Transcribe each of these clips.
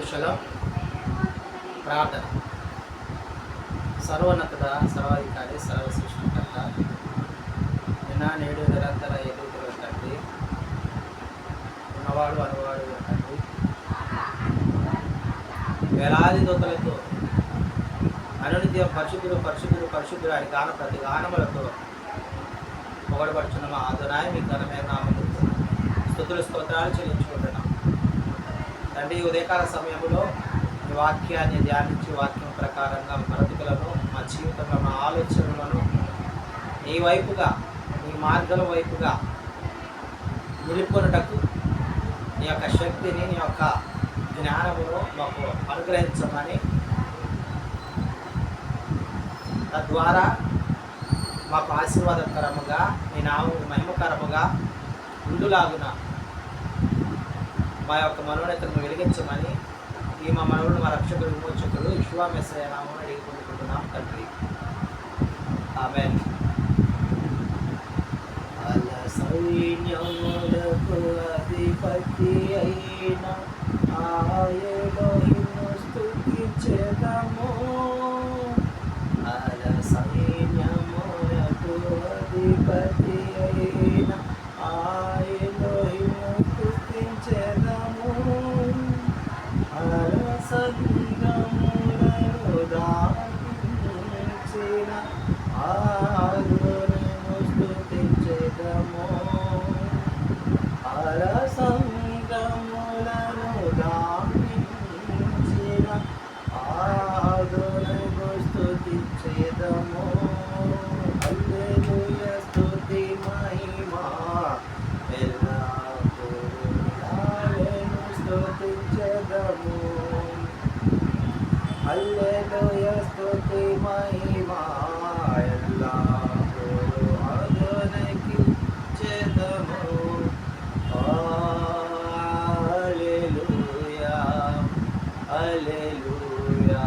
కుశలం ప్రార్థన. సర్వోన్నతుడ సర్వాధికారి సర్వ సృష్టికర్త నిన్న నేడు నిరంతర ఎదుగుతున్న తండ్రి ఉన్నవాడు అనువాడు తండ్రి. వేలాది దూతలతో అనునిత్య పరిశుద్ధుడు పరిశుద్ధుడు పరిశుద్ధుడు అని గాన ప్రతి గానములతో పొగడబడుచున్న మా ఆదునాయ మీ ఘనమైన నామములు స్థుతులు స్తోత్రాలు చెల్లించు తండ్రి ఈ ఉదయకాల సమయంలో మీ వాక్యాన్ని ధ్యానించి వాక్యం ప్రకారంగా బ్రతుకులను మా జీవితంలో మా ఆలోచనలను నీ వైపుగా నీ మార్గం వైపుగా నిలుపుకొనటకు నీ యొక్క శక్తిని నీ యొక్క జ్ఞానమును మాకు అనుగ్రహించమని తద్వారా మాకు ఆశీర్వాదకరముగా నీ ఆవు మహిమకరముగా ఉండులాగున మా యొక్క మనోనేతను వెలిగించమని ఈ మా మనవుడు మా రక్షకుడు విమోచకుడు విశ్వామేశ్వర నామం అడిగి పొందుకుంటున్నాం తండ్రి. ఆమె సైన్యములకు అధిపతి అయిన ఆయనను స్తుతించెదము. అల సైన్యములకు అధిపతి அல்லேலோயா ஸ்தோத்ரி மகிமா எல்லாம் ஒரு ஆதனைக்கு சேதமோ அல்லேலூயா அல்லேலூயா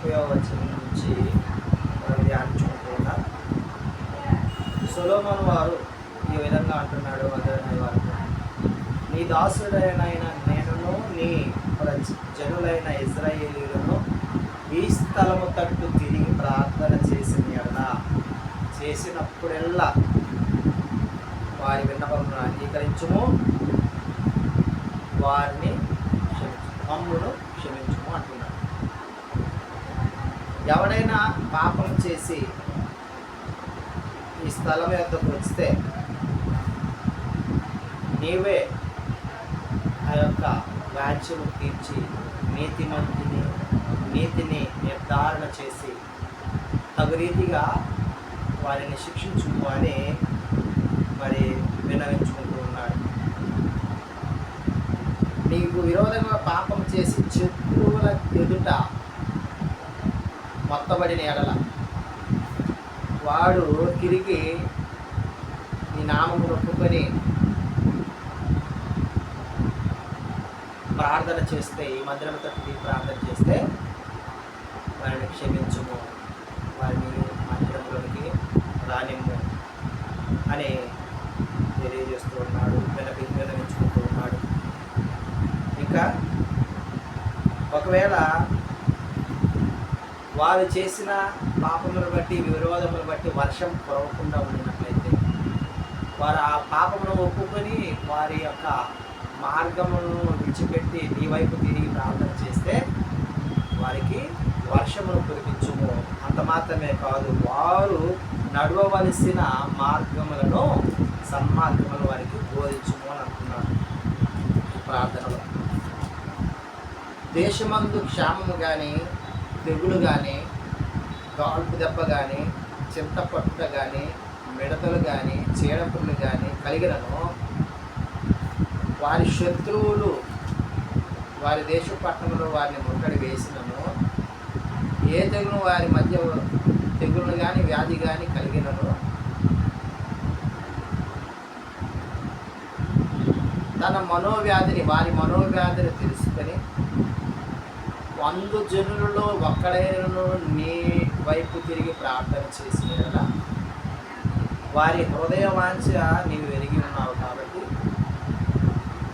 అధ్యాయము వచనం నుంచి మనం ధ్యానించుకుంటున్నాం. వారు ఈ విధంగా అంటున్నాడు అదే వారు నీ దాసుడైన నేనును నీ జనులైన ఇజ్రాయేలీలను ఈ స్థలము తట్టు తిరిగి ప్రార్థన చేసిన ఎడల చేసినప్పుడెల్లా వారి విన్నపమును అంగీకరించము. వారిని క్షమించు మమ్మును క్షమించము అంటున్నాడు. ఎవడైనా పాపం చేసి ఈ స్థలం యొక్కకు వస్తే నీవే ఆ యొక్క వ్యాజ్యము తీర్చి నీతిమంతిని నీతిని నిర్ధారణ చేసి తగు రీతిగా వారిని శిక్షించుము అని మరి వినవించుకుంటూ ఉన్నాడు. నీకు విరోధంగా పాపం చేసి శత్రువుల ఎదుట మొత్తబడిన ఎడల. వాడు తిరిగి నీ నామము నొప్పుకొని ప్రార్థన చేస్తే ఈ మందిరం తిరిగి ప్రార్థన చేస్తే వారిని క్షమించము. వారిని మందిరంలోనికి రానిమ్ము అని తెలియజేస్తూ ఉన్నాడు వెనక వినవించుకుంటూ ఉన్నాడు. ఇంకా ఒకవేళ వారు చేసిన పాపములను బట్టి విరోధములను బట్టి వర్షం కురవకుండా ఉండినట్లయితే వారు ఆ పాపమును ఒప్పుకొని వారి యొక్క మార్గమును విడిచిపెట్టి నీ వైపు తిరిగి ప్రార్థన చేస్తే వారికి వర్షమును కురిపించుము. అంత మాత్రమే కాదు వారు నడవవలసిన మార్గములను సన్మార్గములు వారికి బోధించుము అని అంటున్నాడు ప్రార్థనలో. దేశమందు క్షామము కానీ తెగులు కానీ గాల్పు దెబ్బ కానీ చింతపట్టుట కానీ మిడతలు కానీ చీడపుళ్ళు కానీ కలిగినను. వారి శత్రువులు వారి దేశ పట్టణంలో వారిని ముట్టడి వేసినను. ఏ తెగులు వారి మధ్య తెగులు కానీ వ్యాధి కానీ కలిగినను. తన మనోవ్యాధిని వారి మనోవ్యాధిని తెలుసు వంద జనులలో ఒక్కడైనను నీ వైపు తిరిగి ప్రార్థన చేసిన వారి హృదయ వాంఛ నీవు ఎరిగి ఉన్నావు కాబట్టి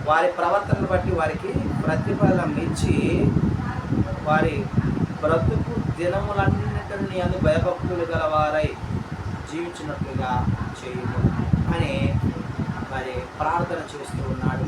వారి ప్రవర్తనను బట్టి వారికి ప్రతిఫలం ఇచ్చి వారి బ్రతుకు దినములన్నింటినీ అందు భయభక్తులు గల వారై జీవించినట్లుగా చేయము అని మరి ప్రార్థన చేస్తూ ఉన్నాడు.